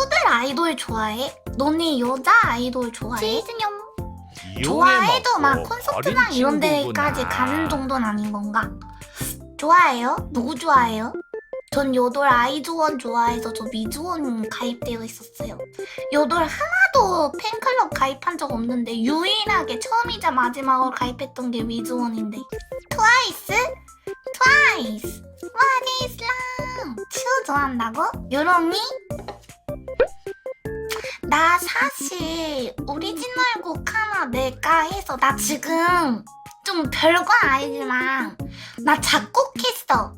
친구들 아이돌 좋아해? 너네 여자 아이돌 좋아해? 치즈념 좋아해도 막 어린 이런. 데까지 가는 정도는 아닌 건가? 좋아해요? 누구 좋아해요? 전 요돌 아이즈원 좋아해서 저 미즈원 가입되어 있었어요. 요돌 하나도 팬클럽 가입한 적 없는데 유일하게 처음이자 마지막으로 가입했던 게 미즈원인데 트와이스? 트와이스 What is love? 츄 좋아한다고? 요롱이? 나 사실 오리지널 곡 하나 낼까 해서 나 지금 좀 별거 아니지만 나 작곡했어.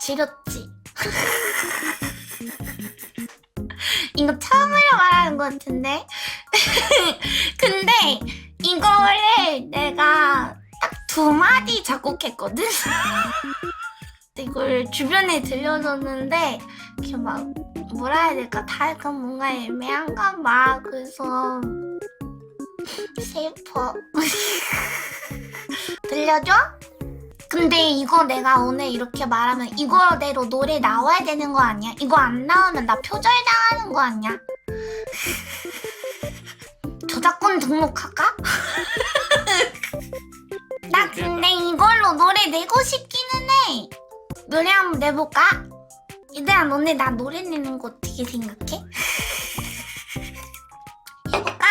지렸지. 이거 처음으로 말하는 것 같은데. 근데 이거를 내가 딱 두 마디 작곡했거든. 이걸 주변에 들려줬는데 이렇게 막 뭐라 해야 될까 다 약간 뭔가 애매한가 봐 그래서 슬퍼 들려줘? 근데 이거 내가 오늘 이렇게 말하면 이거대로 노래 나와야 되는 거 아니야? 이거 안 나오면 나 표절 당하는 거 아니야? 저작권 등록할까? 나 근데 이걸로 노래 내고 해 노래 한번 내볼까? 얘들아 너네 나 노래 내는 거 어떻게 생각해? 해볼까?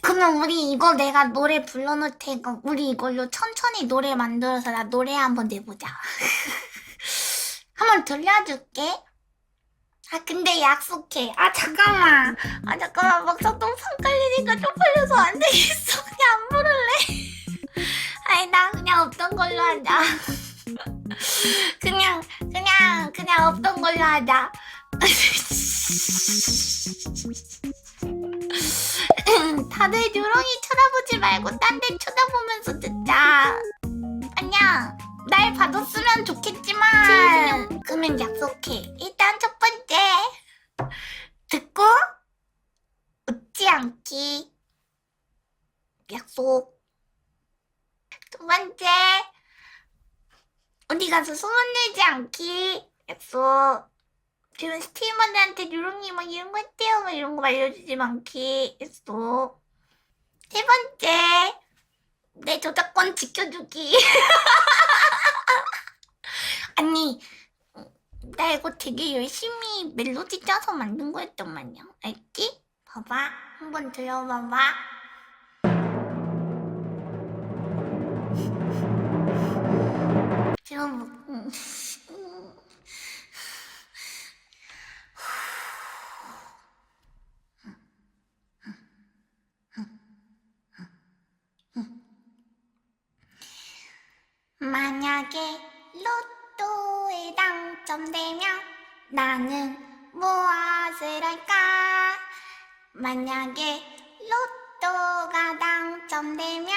그러면 우리 이거 내가 노래 불러놓을 테니까 우리 이걸로 천천히 노래 만들어서 나 노래 한번 내보자 한번 들려줄게 아 근데 약속해 아 잠깐만 아 잠깐만 막상 똥상 깔리니까 쪽팔려서 안 되겠어 그냥 걸로 하자. 다들 요롱이 쳐다보지 말고 딴 데 쳐다보면서 듣자. 아니야. 날 봐줬으면 좋겠지만 그러면 약속해. 일단 첫 번째 듣고 웃지 않기 약속. 두 번째 어디 가서 소문 내지 않기 약속 주변 스트리머들한테 유롱이 막 이런 거 했대요. 막 이런 거 알려주지 않기 약속 세 번째. 내 저작권 지켜주기. 아니 나 이거 되게 열심히 멜로디 짜서 만든 거였단 말이야. 알지? 봐봐. 한번 들어봐봐. 지금 음. 만약에 로또에 당첨되면 나는 무엇을 할까? 만약에 로또가 당첨되면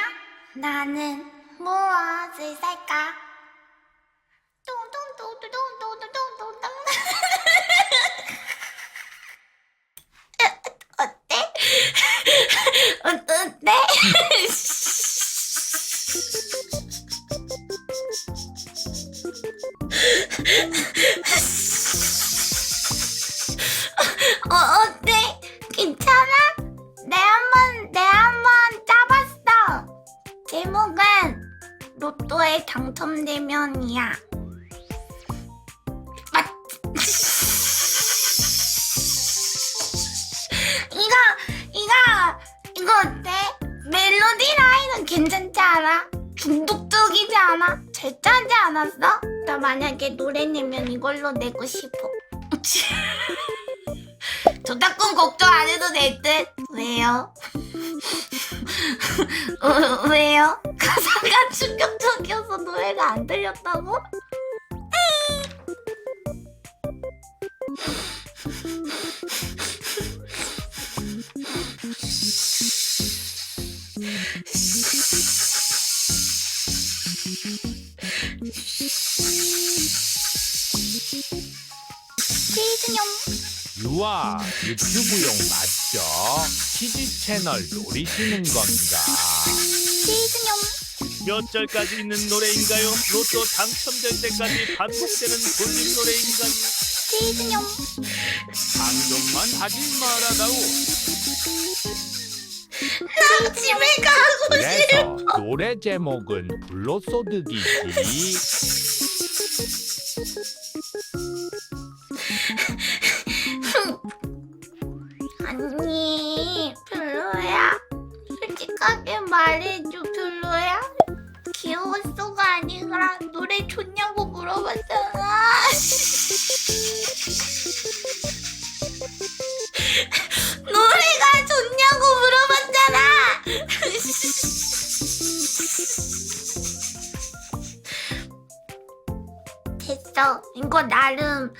나는 무엇을 살까? 뚱뚱뚱뚱뚱뚱뚱뚱 어때? 어, 어때? 에 당첨되면이야. 맞. 이거, 이거, 이거 어때? 멜로디 라인은 괜찮지 않아? 중독적이지 않아? 잘 짜지 않았어? 나 만약에 노래 내면 이걸로 내고 싶어. 저작권 걱정 안 해도 될 듯? 왜요? 어, 왜요? 가사가 충격적이어서 노래가 안 들렸다고? 시즌용 유아 유튜브용 맞 죠? 치즈 채널 노리시는 건가? 시즌용 몇 절까지 있는 노래인가요? 로또 당첨될 때까지 반복되는 돌림 노래인가요? 치즈뇽 방종만 하지 말아다오. 난 집에 가고 그래서 노래 제목은 불로소득이지. 아니 별로야. 솔직하게 말해줘 별로야. 귀여웠어가 아니라 노래 좋냐고 물어봤잖아. 노래가 좋냐고 물어봤잖아. 됐어. 이거 나름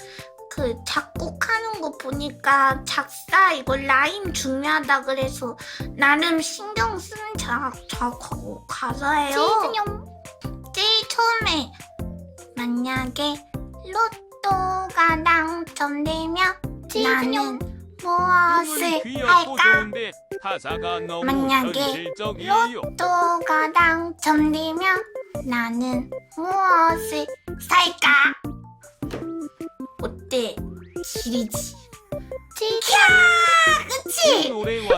그 작곡하는 거 보니까 작사 이거 라임 중요하다 그래서 나름 신경 쓰는 작, 작 가사예요. 제이슨형 제일 처음에 만약에 로또가 당첨되면 나는 무엇을 할까? 좋은데 타사가 너무 만약에 현실적이에요. 로또가 당첨되면 나는 무엇을 살까? 어때? 지리지. 지리야, 그치?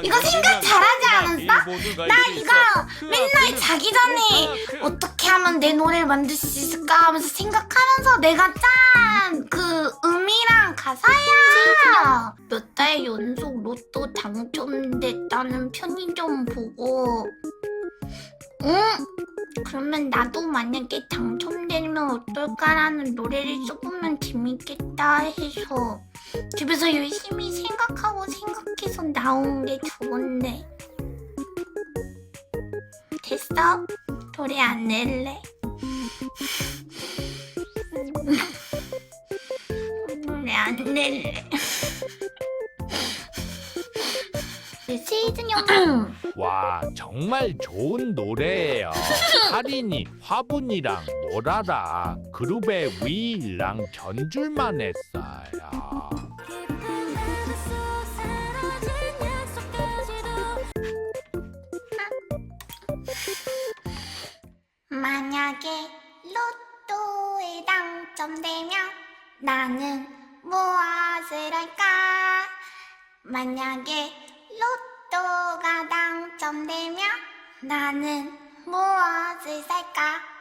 이거 생각 잘하지 않았어? 나 이거 맨날 자기 전에 어떻게 하면 내 노래를 만들 수 있을까 하면서 생각하면서 내가 짠 그 음이랑 가사야. 몇 달 연속 로또 당첨됐다는 편의점 보고 응? 그러면 나도 만약에 당첨되면 어떨까라는 노래를 써보면 재밌겠다 해서 집에서 열심히 생각하고 생각해서 나온 게 좋은데. 됐어? 노래 안 낼래? 노래 안 낼래? 시즌형 와 정말 좋은 노래예요. 할인이 화분이랑 놀아라 그룹의 위랑 전줄만 했어요. 만약에 로또에 당첨되면 나는 무엇을 할까? 만약에 로 또가 당첨되면 나는 무엇을 살까?